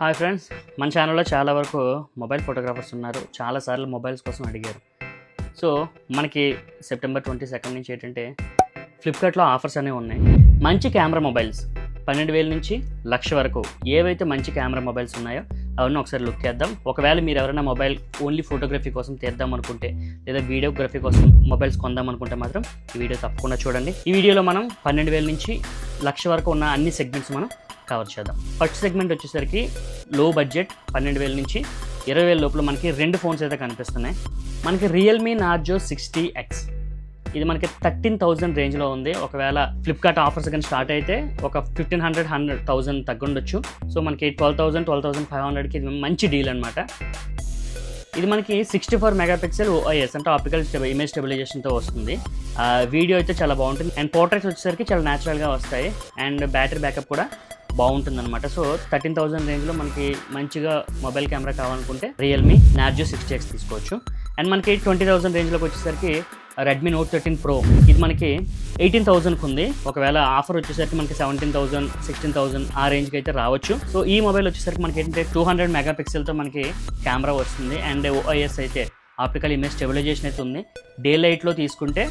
Hi friends మన ఛానల్లో చాలా వరకు మొబైల్ ఫోటోగ్రాఫర్స్ ఉన్నారు. చాలాసార్లు మొబైల్స్ కోసం అడిగారు. సో మనకి సెప్టెంబర్ ట్వంటీ సెకండ్ నుంచి ఏంటంటే ఫ్లిప్కార్ట్లో ఆఫర్స్ అనేవి ఉన్నాయి. మంచి కెమెరా మొబైల్స్ పన్నెండు వేల నుంచి లక్ష వరకు ఏవైతే మంచి కెమెరా మొబైల్స్ ఉన్నాయో అవన్నీ ఒకసారి లుక్ చేద్దాం. ఒకవేళ మీరు ఎవరైనా మొబైల్ ఓన్లీ ఫోటోగ్రఫీ కోసం తీద్దాం అనుకుంటే లేదా వీడియోగ్రఫీ కోసం మొబైల్స్ కొందాం అనుకుంటే మాత్రం ఈ వీడియో తప్పకుండా చూడండి. ఈ వీడియోలో మనం పన్నెండు వేల నుంచి లక్ష వరకు ఉన్న అన్ని సెగ్మెంట్స్ మనం కవర్ చేద్దాం. ఫస్ట్ సెగ్మెంట్ వచ్చేసరికి లో బడ్జెట్ పన్నెండు వేల నుంచి ఇరవై వేల లోపల మనకి రెండు ఫోన్స్ అయితే కనిపిస్తున్నాయి. మనకి రియల్మీ నార్జో సిక్స్టీ ఎక్స్ ఇది మనకి థర్టీన్ థౌజండ్ రేంజ్లో ఉంది. ఒకవేళ ఫ్లిప్కార్ట్ ఆఫర్స్ కానీ స్టార్ట్ అయితే ఒక ఫిఫ్టీన్ హండ్రెడ్ హండ్రెడ్ థౌసండ్ తగ్గుండొచ్చు. సో మనకి twelve thousand twelve thousand five హండ్రెడ్కి ఇది మంచి డీల్ అనమాట ఇది మనకి సిక్స్టీ ఫోర్ మెగాపిక్సెల్ ఓఐఎస్ అంటే ఆప్టికల్ ఇమేజ్ స్టెబిలైజేషన్తో వస్తుంది. వీడియో అయితే చాలా బాగుంటుంది. అండ్ పోర్ట్రేట్స్ వచ్చేసరికి చాలా న్యాచురల్గా వస్తాయి. అండ్ బ్యాటరీ బ్యాకప్ కూడా బాగుంటుంది అనమాట సో థర్టీన్ థౌసండ్ రేంజ్లో మనకి మంచిగా మొబైల్ కెమెరా కావాలనుకుంటే రియల్మీ నార్జో సిక్స్టీ ఎక్స్ తీసుకోవచ్చు. అండ్ మనకి ట్వంటీ థౌసండ్ రేంజ్లోకి వచ్చేసరికి రెడ్మీ నోట్ థర్టీన్ ప్రో ఇది మనకి ఎయిటీన్ థౌసండ్కి ఉంది. ఒకవేళ ఆఫర్ వచ్చేసరికి మనకి సెవెంటీన్ థౌసండ్ సిక్స్టీన్ థౌసండ్ ఆ రేంజ్కి అయితే రావచ్చు. సో ఈ మొబైల్ వచ్చేసరికి మనకి ఏంటంటే టూ హండ్రెడ్ మెగా పిక్సెల్తో మనకి కెమెరా వస్తుంది. అండ్ ఓఐఎస్ అయితే ఆప్టికల్ ఇమేజ్ స్టెబిలైజేషన్ అయితే ఉంది. డే లైట్లో తీసుకుంటే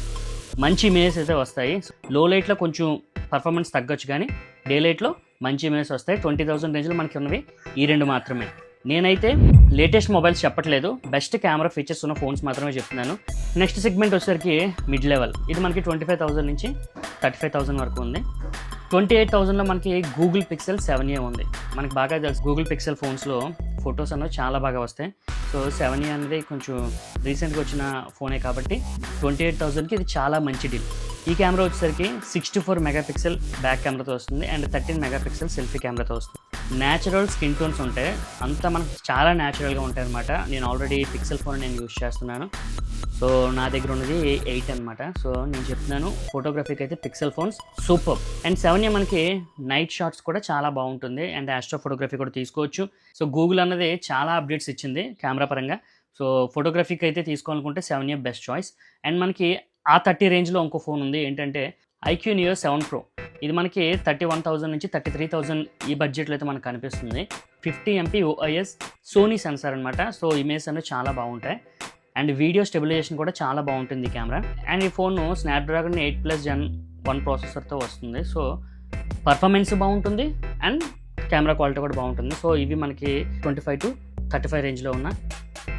మంచి ఇమేజెస్ అయితే వస్తాయి. లో లైట్లో కొంచెం పర్ఫార్మెన్స్ తగ్గొచ్చు కానీ డే లైట్లో మంచి ఇమేజెస్ వస్తాయి. ట్వంటీ థౌసండ్ రేంజ్లో మనకి ఉన్నవి ఈ రెండు మాత్రమే. నేనైతే లేటెస్ట్ మొబైల్స్ చెప్పట్లేదు. బెస్ట్ కెమెరా ఫీచర్స్ ఉన్న ఫోన్స్ మాత్రమే చెప్తున్నాను. నెక్స్ట్ సెగ్మెంట్ వచ్చేసరికి మిడ్ లెవెల్ ఇది మనకి ట్వంటీ ఫైవ్ థౌసండ్ నుంచి థర్టీ ఫైవ్ థౌసండ్ వరకు ఉంది. ట్వంటీ ఎయిట్ థౌసండ్లో మనకి గూగుల్ పిక్సెల్ సెవెన్ ఏ ఉంది. మనకి బాగా తెలుసు గూగుల్ పిక్సెల్ ఫోన్స్లో ఫొటోస్ అనేవి చాలా బాగా వస్తాయి. సో సెవెన్ ఏ అనేది కొంచెం రీసెంట్గా వచ్చిన ఫోనే కాబట్టి ట్వంటీ ఎయిట్ థౌసండ్కి ఇది చాలా మంచి డీల్ ఈ కెమెరా వచ్చేసరికి సిక్స్టీ ఫోర్ మెగాపిక్సెల్ బ్యాక్ కెమెరాతో వస్తుంది అండ్ థర్టీన్ మెగాపిక్సెల్ సెల్ఫీ కెమెరాతో వస్తుంది. న్యాచురల్ స్కిన్ టోన్స్ ఉంటాయి అంతా మనకు చాలా న్యాచురల్గా ఉంటాయి అనమాట నేను ఆల్రెడీ పిక్సెల్ ఫోన్ నేను యూస్ చేస్తున్నాను. సో నా దగ్గర ఉన్నది ఎయిట్ అనమాట సో నేను చెప్తున్నాను ఫోటోగ్రఫీకి అయితే pixel phones super and seven A మనకి నైట్ షాట్స్ కూడా చాలా బాగుంటుంది. అండ్ ఆస్ట్రో ఫోటోగ్రఫీ కూడా తీసుకోవచ్చు. సో గూగుల్ అన్నది చాలా అప్డేట్స్ ఇచ్చింది కెమెరా పరంగా. సో ఫోటోగ్రఫీకి అయితే తీసుకోవాలనుకుంటే seven A best choice and మనకి ఆ థర్టీ రేంజ్లో ఇంకో ఫోన్ ఉంది. ఏంటంటే ఐక్యూ నియో సెవెన్ ప్రో. ఇది మనకి థర్టీ వన్ థౌజండ్ నుంచి థర్టీ త్రీ థౌసండ్ ఈ బడ్జెట్లో అయితే మనకు కనిపిస్తుంది. Fifty MP OIS Sony sensor అనమాట సో ఇమేజ్ అనేవి చాలా బాగుంటాయి. అండ్ వీడియో స్టెబిలైజేషన్ కూడా చాలా బాగుంటుంది కెమెరా. అండ్ ఈ phone Snapdragon eight plus gen one ప్రాసెసర్తో వస్తుంది. సో పర్ఫార్మెన్స్ బాగుంటుంది. అండ్ కెమెరా క్వాలిటీ కూడా బాగుంటుంది. సో ఇవి మనకి twenty five to thirty five రేంజ్లో ఉన్న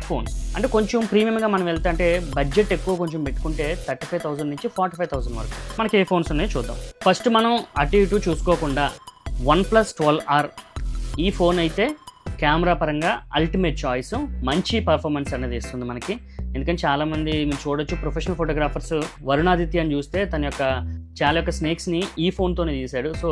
ఫోన్స్ అంటే కొంచెం ప్రీమియంగా మనం వెళ్తే అంటే బడ్జెట్ ఎక్కువ కొంచెం పెట్టుకుంటే థర్టీ ఫైవ్ థౌసండ్ నుంచి ఫార్టీ ఫైవ్ థౌసండ్ వరకు మనకి ఏ ఫోన్స్ ఉన్నాయో చూద్దాం. ఫస్ట్ మనం అటు ఇటు చూసుకోకుండా వన్ ప్లస్ ట్వెల్వ్ ఆర్ ఈ ఫోన్ అయితే కెమెరా పరంగా అల్టిమేట్ చాయిస్ మంచి పర్ఫార్మెన్స్ అనేది ఇస్తుంది మనకి. ఎందుకంటే చాలామంది మీరు చూడొచ్చు ప్రొఫెషనల్ ఫోటోగ్రాఫర్స్ వరుణాదిత్య అని చూస్తే తన యొక్క చాలా యొక్క స్నేక్స్ని ఈ ఫోన్తోనే తీశాడు. సో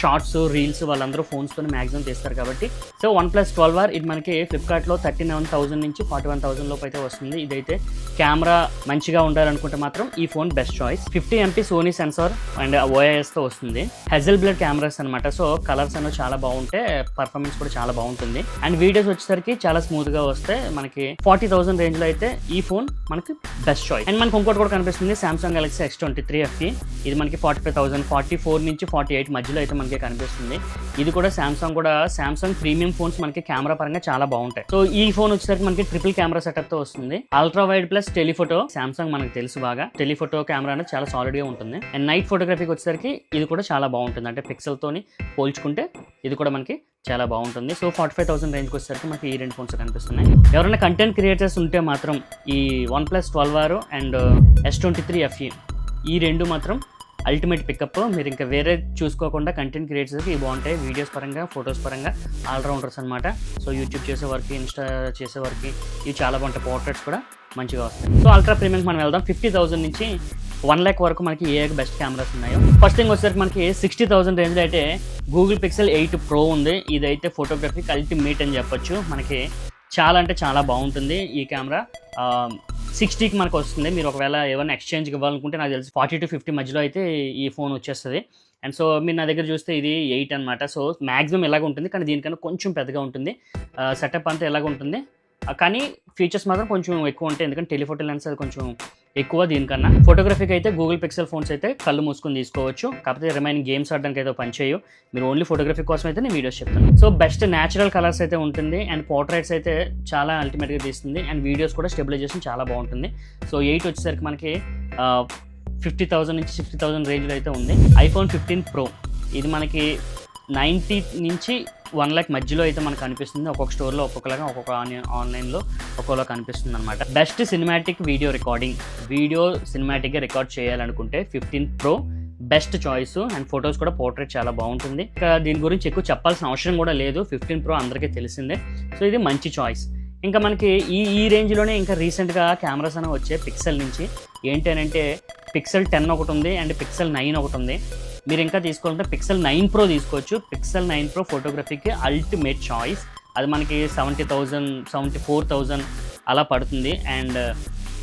షార్ట్స్ రీల్స్ వాళ్ళందరూ ఫోన్స్తోనే మ్యాక్సిమం తీస్తారు కాబట్టి. So one plus twelve R ఇది మనకి ఫ్లిప్కార్ట్లో థర్టీ నైన్ థౌసండ్ నుంచి ఫార్టీ వన్ థౌసండ్ లోపు అయితే వస్తుంది. ఇదైతే కెమెరా మంచిగా ఉండాలనుకుంటే మాత్రం ఈ phone best choice fifty MP Sony sensor and ఓఐఎస్తో వస్తుంది. హెజల్ బ్లడ్ కెమెరాస్ అనమాట సో కలర్స్ అనేవి చాలా బాగుంటాయి పర్ఫార్మెన్స్ కూడా చాలా బాగుంటుంది. అండ్ వీడియోస్ వచ్చేసరికి చాలా స్మూత్గా వస్తే మనకి ఫార్టీ థౌసండ్ రేంజ్లో అయితే ఈ ఫోన్ మనకి బెస్ట్ చాయిస్ అండ్ మనకి ఇంకోటి కూడా కనిపిస్తుంది Samsung Galaxy X twenty three ఎఫ్కి ఇది మనకి forty five thousand forty four నుంచి ఫార్టీ ఎయిట్ మధ్యలో అయితే మనకి కనిపిస్తుంది. ఇది కూడా సామ్సంగ్ కూడా సామ్సంగ్ ప్రీమియం ఫోన్స్ మనకి కెమెరా పరంగా చాలా బాగుంటాయి. సో ఈ ఫోన్ వచ్చేసరికి మనకి ట్రిపుల్ కెమెరా సెటప్తో వస్తుంది. Ultra wide plus telephoto Samsung మనకు తెలుసు బాగా. టెలిఫోటో కెమెరా అనేది చాలా సాలిడ్గా ఉంటుంది. అండ్ నైట్ ఫోటోగ్రఫీకి వచ్చేసరికి ఇది కూడా చాలా బాగుంటుంది. అంటే పిక్సెల్ తోని పోల్చుకుంటే ఇది కూడా మనకి చాలా బాగుంటుంది. సో ఫార్టీ ఫైవ్ థౌసండ్ రేంజ్కి వచ్చేసరికి మనకి ఈ రెండు ఫోన్స్ కనిపిస్తున్నాయి. ఎవరైనా కంటెంట్ క్రియేటర్స్ ఉంటే మాత్రం ఈ one plus twelve R and S twenty three FE ఈ రెండు మాత్రం అల్టిమేట్ పికప్ మీరు ఇంకా వేరే చూసుకోకుండా కంటెంట్ క్రియేటర్స్కి బాగుంటాయి. వీడియోస్ పరంగా ఫొటోస్ పరంగా ఆల్రౌండర్స్ అనమాట సో యూట్యూబ్ చేసే వరకు ఇన్స్టా చేసే ఇవి చాలా బాగుంటాయి. పోర్ట్రేట్స్ కూడా మంచిగా వస్తాయి. సో అల్ట్రా ప్రీమియం మనం వెళ్దాం. ఫిఫ్టీ థౌసండ్ నుంచి వన్ ల్యాక్ వరకు మనకి ఏ బెస్ట్ కెమెరాస్ ఉన్నాయో. ఫస్ట్ థింగ్ వచ్చేసరికి మనకి సిక్స్టీ థౌసండ్ రేంజ్లో అయితే గూగుల్ పిక్సెల్ ఎయిట్ ప్రో ఉంది. ఇదైతే ఫోటోగ్రఫీ అల్టిమేట్ అని చెప్పొచ్చు. మనకి చాలా అంటే చాలా బాగుంటుంది ఈ కెమెరా సిక్స్టీకి మనకు వస్తుంది. మీరు ఒకవేళ ఏమైనా ఎక్స్చేంజ్కి ఇవ్వాలనుకుంటే నాకు తెలిసి ఫార్టీ టు ఫిఫ్టీ మధ్యలో అయితే ఈ ఫోన్ వచ్చేస్తుంది. అండ్ సో మీరు నా దగ్గర చూస్తే ఇది ఎయిట్ అనమాట సో మ్యాక్సిమం ఎలాగ ఉంటుంది. కానీ దీనికన్నా కొంచెం పెద్దగా ఉంటుంది. సెటప్ అంతా ఎలాగ ఉంటుంది. కానీ ఫీచర్స్ మాత్రం కొంచెం ఎక్కువ ఉంటాయి. ఎందుకంటే టెలిఫోటో లెన్స్ అది కొంచెం ఎక్కువ దీనికన్నా. ఫోటోగ్రఫీకి అయితే గూగుల్ పిక్సెల్ ఫోన్స్ అయితే కళ్ళు మూసుకొని తీసుకోవచ్చు. కాకపోతే రిమైనింగ్ గేమ్స్ ఆడడానికి అయితే పనిచేయు మీరు ఓన్లీ ఫోటోగ్రఫీ కోసం అయితే నేను వీడియోస్ చెప్తాను సో బెస్ట్ న్యాచురల్ కలర్స్ అయితే ఉంటుంది. అండ్ పోర్ట్రైట్స్ అయితే చాలా అల్టిమేట్గా తీస్తుంది. అండ్ వీడియోస్ కూడా స్టెబిలైజేషన్ చాలా బాగుంటుంది. సో ఎయిట్ వచ్చేసరికి మనకి ఫిఫ్టీ థౌసండ్ నుంచి సిక్స్టీ థౌసండ్ రేంజ్లో అయితే ఉంది. ఐఫోన్ ఫిఫ్టీన్ ప్రో ఇది మనకి నైంటీ నుంచి వన్ ల్యాక్ మధ్యలో అయితే మనకు కనిపిస్తుంది ఒక్కొక్క స్టోర్లో ఒక్కొక్కలాగా ఒక్కొక్క ఆన్లైన్ ఆన్లైన్లో ఒక్కొక్కలా కనిపిస్తుంది అనమాట best cinematic video recording video సినిమాటిక్గా record చేయాలనుకుంటే fifteen pro best choice and photos కూడా పోర్ట్రేట్ చాలా బాగుంటుంది. ఇంకా దీని గురించి ఎక్కువ చెప్పాల్సిన అవసరం కూడా లేదు. ఫిఫ్టీన్ ప్రో అందరికీ తెలిసిందే. సో ఇది మంచి చాయిస్ ఇంకా మనకి ఈ ఈ రేంజ్లోనే ఇంకా రీసెంట్గా కెమెరాస్ అనేవి వచ్చాయి పిక్సెల్ నుంచి. ఏంటి అని అంటే పిక్సెల్ టెన్ ఒకటి ఉంది అండ్ పిక్సెల్ నైన్ ఒకటి ఉంది. మీరు ఇంకా తీసుకోవాలంటే పిక్సెల్ నైన్ ప్రో తీసుకోవచ్చు. పిక్సెల్ నైన్ ప్రో ఫోటోగ్రఫీకి అల్టిమేట్ చాయిస్ అది మనకి seventy thousand seventy four thousand అలా పడుతుంది. అండ్ uh,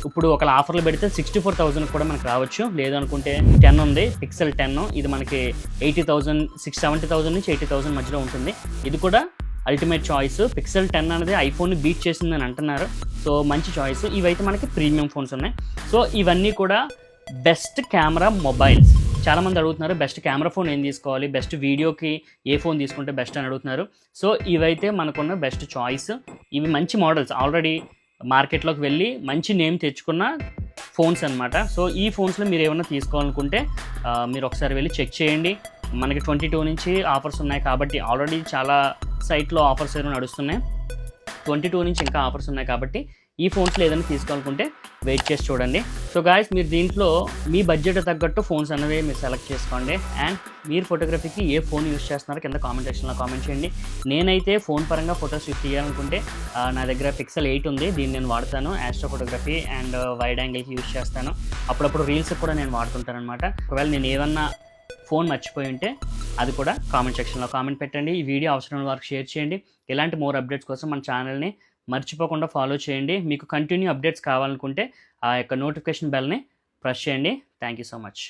ఇప్పుడు ఒక ఆఫర్లో పెడితే సిక్స్టీ ఫోర్ థౌజండ్ కూడా మనకు రావచ్చు. లేదనుకుంటే టెన్ ఉంది పిక్సెల్ టెన్ ఇది మనకి eighty thousand six seventy thousand నుంచి ఎయిటీ థౌజండ్ మధ్యలో ఉంటుంది. ఇది కూడా అల్టిమేట్ చాయిస్ పిక్సెల్ టెన్ అనేది ఐఫోన్ని బీట్ చేసిందని అంటున్నారు. సో మంచి చాయిస్ ఇవైతే మనకి ప్రీమియం ఫోన్స్ ఉన్నాయి. సో ఇవన్నీ కూడా బెస్ట్ కెమెరా మొబైల్స్ చాలామంది అడుగుతున్నారు బెస్ట్ కెమెరా ఫోన్ ఏం తీసుకోవాలి? బెస్ట్ వీడియోకి ఏ ఫోన్ తీసుకుంటే బెస్ట్? అని అడుగుతున్నారు. సో ఇవైతే మనకున్న బెస్ట్ చాయిస్. ఇవి మంచి మోడల్స్. ఆల్రెడీ మార్కెట్లోకి వెళ్ళి మంచి నేమ్ తెచ్చుకున్న ఫోన్స్ అన్నమాట. సో ఈ ఫోన్స్లో మీరు ఏమైనా తీసుకోవాలనుకుంటే మీరు ఒకసారి వెళ్ళి చెక్ చేయండి. మనకి ట్వంటీ టూ నుంచి ఆఫర్స్ ఉన్నాయి కాబట్టి ఆల్రెడీ చాలా సైట్లో ఆఫర్స్ ఏమైనా నడుస్తున్నాయి. ట్వంటీ టూ నుంచి ఇంకా ఆఫర్స్ ఉన్నాయి కాబట్టి ఈ ఫోన్స్లో ఏదైనా తీసుకోవాలనుకుంటే వెయిట్ చేసి చూడండి. సో గాయస్ మీరు దీంట్లో మీ బడ్జెట్ తగ్గట్టు ఫోన్స్ అనేవి మీరు సెలెక్ట్ చేసుకోండి. అండ్ మీరు ఫోటోగ్రఫీకి ఏ ఫోన్ యూస్ చేస్తున్నారో కింద కామెంట్ సెక్షన్లో కామెంట్ చేయండి. నేనైతే ఫోన్ పరంగా ఫొటోస్ తీయాలనుకుంటే నా దగ్గర పిక్సెల్ ఎయిట్ ఉంది. దీన్ని నేను వాడతాను. యాస్ట్రో ఫోటోగ్రఫీ అండ్ వైడ్ యాంగిల్కి యూస్ చేస్తాను. అప్పుడప్పుడు రీల్స్ కూడా నేను వాడుతుంటాను అనమాట ఒకవేళ నేను ఏమన్నా ఫోన్ మర్చిపోయి ఉంటే అది కూడా కామెంట్ సెక్షన్లో కామెంట్ పెట్టండి. ఈ వీడియో అవసరం వరకు షేర్ చేయండి. ఇలాంటి మోర్ అప్డేట్స్ కోసం మన ఛానల్ని మర్చిపోకుండా ఫాలో చేయండి. మీకు కంటిన్యూ అప్డేట్స్ కావాలనుకుంటే ఆ యొక్క నోటిఫికేషన్ బెల్ని ప్రెస్ చేయండి. Thank you so much